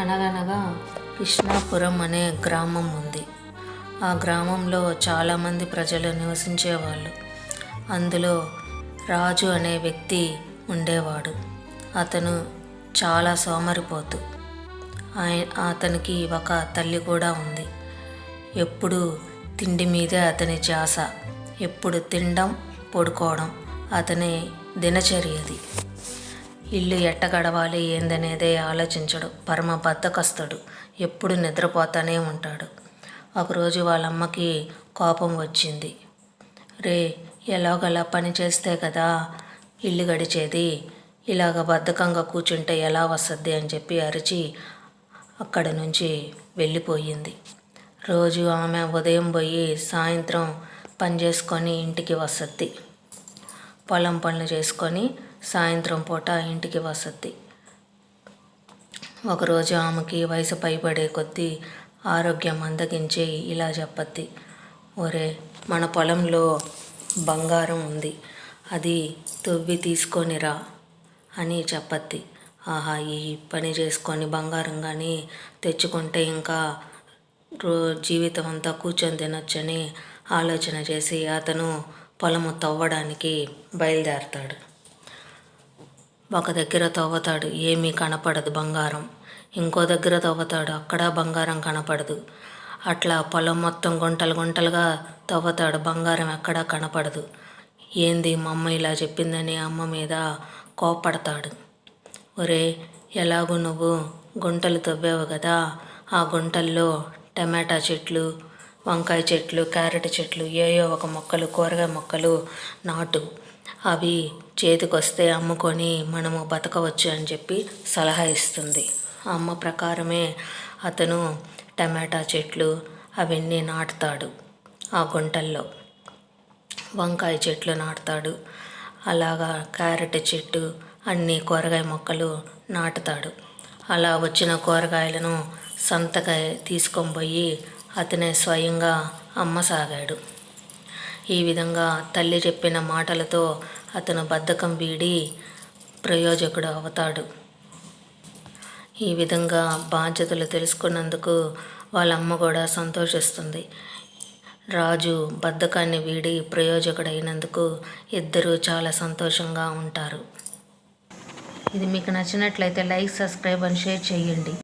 అనగనగా కృష్ణాపురం అనే గ్రామం ఉంది. ఆ గ్రామంలో చాలామంది ప్రజలు నివసించేవాళ్ళు. అందులో రాజు అనే వ్యక్తి ఉండేవాడు. అతను చాలా సోమరిపోతు. ఆయ అతనికి ఒక తల్లి కూడా ఉంది. ఎప్పుడు తిండి మీదే అతని ధ్యాస ఎప్పుడు తినడం పడుకోవడం అతని దినచర్యది. ఇల్లు ఎట్ట గడవాలి ఏందనేదే ఆలోచించడు. పరమ బద్దకస్తుడు. ఎప్పుడు నిద్రపోతానే ఉంటాడు. ఒకరోజు వాళ్ళ అమ్మకి కోపం వచ్చింది. రే ఎలాగలా పని చేస్తే కదా ఇల్లు గడిచేది? ఇలాగ బద్ధకంగా కూర్చుంటే ఎలా వస్తుంది అని చెప్పి అరిచి అక్కడ నుంచి వెళ్ళిపోయింది. రోజు ఆమె ఉదయం పోయి సాయంత్రం పని చేసుకొని ఇంటికి వస్తుంది. పొలం పనులు చేసుకొని సాయంత్రం పూట ఇంటికి వస్తుంది ఒకరోజు ఆమెకి వయసు పైబడే కొద్దీ ఆరోగ్యం మందగించి ఇలా చెప్పద్ది ఒరే మన పొలంలో బంగారం ఉంది. అది తువ్వి తీసుకొని రా అని చెప్పద్ది ఆహా ఈ పని చేసుకొని బంగారం కానీ తెచ్చుకుంటే ఇంకా రో జీవితం అంతా కూర్చొని తినొచ్చని ఆలోచన చేసి అతను పొలము తవ్వడానికి బయలుదేరతాడు. ఒక దగ్గర తవ్వుతాడు ఏమీ కనపడదు బంగారం. ఇంకో దగ్గర తవ్వుతాడు అక్కడ బంగారం కనపడదు. అట్లా పొలం మొత్తం గుంటలు గుంటలుగా తవ్వుతాడు బంగారం ఎక్కడా కనపడదు. ఏంది మా అమ్మ ఇలా చెప్పిందని అమ్మ మీద కోపడతాడు ఒరే ఎలాగూ నువ్వు గుంటలు తవ్వావు కదా ఆ గుంటల్లో టమాటా చెట్లు వంకాయ చెట్లు క్యారెట్ చెట్లు ఏయో ఒక మొక్కలు కూరగాయ మొక్కలు నాటు. అవి చేతికొస్తే అమ్ముకొని మనము బతకవచ్చు అని చెప్పి సలహా ఇస్తుంది. అమ్మ ప్రకారమే అతను టమాటా చెట్లు అవన్నీ నాటుతాడు ఆ గుంటల్లో. వంకాయ చెట్లు నాటుతాడు. అలాగా క్యారెట్ చెట్టు అన్ని కూరగాయ మొక్కలు నాటుతాడు. అలా వచ్చిన కూరగాయలను సంతగా తీసుకొని పోయి అతనే స్వయంగా అమ్మసాగాడు. ఈ విధంగా తల్లి చెప్పిన మాటలతో అతను బద్ధకం వీడి ప్రయోజకుడు అవుతాడు. ఈ విధంగా బాధ్యతలు తెలుసుకున్నందుకు వాళ్ళ అమ్మ కూడా సంతోషిస్తుంది. రాజు బద్ధకాన్ని వీడి ప్రయోజకుడైనందుకు ఇద్దరూ చాలా సంతోషంగా ఉంటారు. ఇది మీకు నచ్చినట్లయితే లైక్ సబ్స్క్రైబ్ అండ్ షేర్ చేయండి.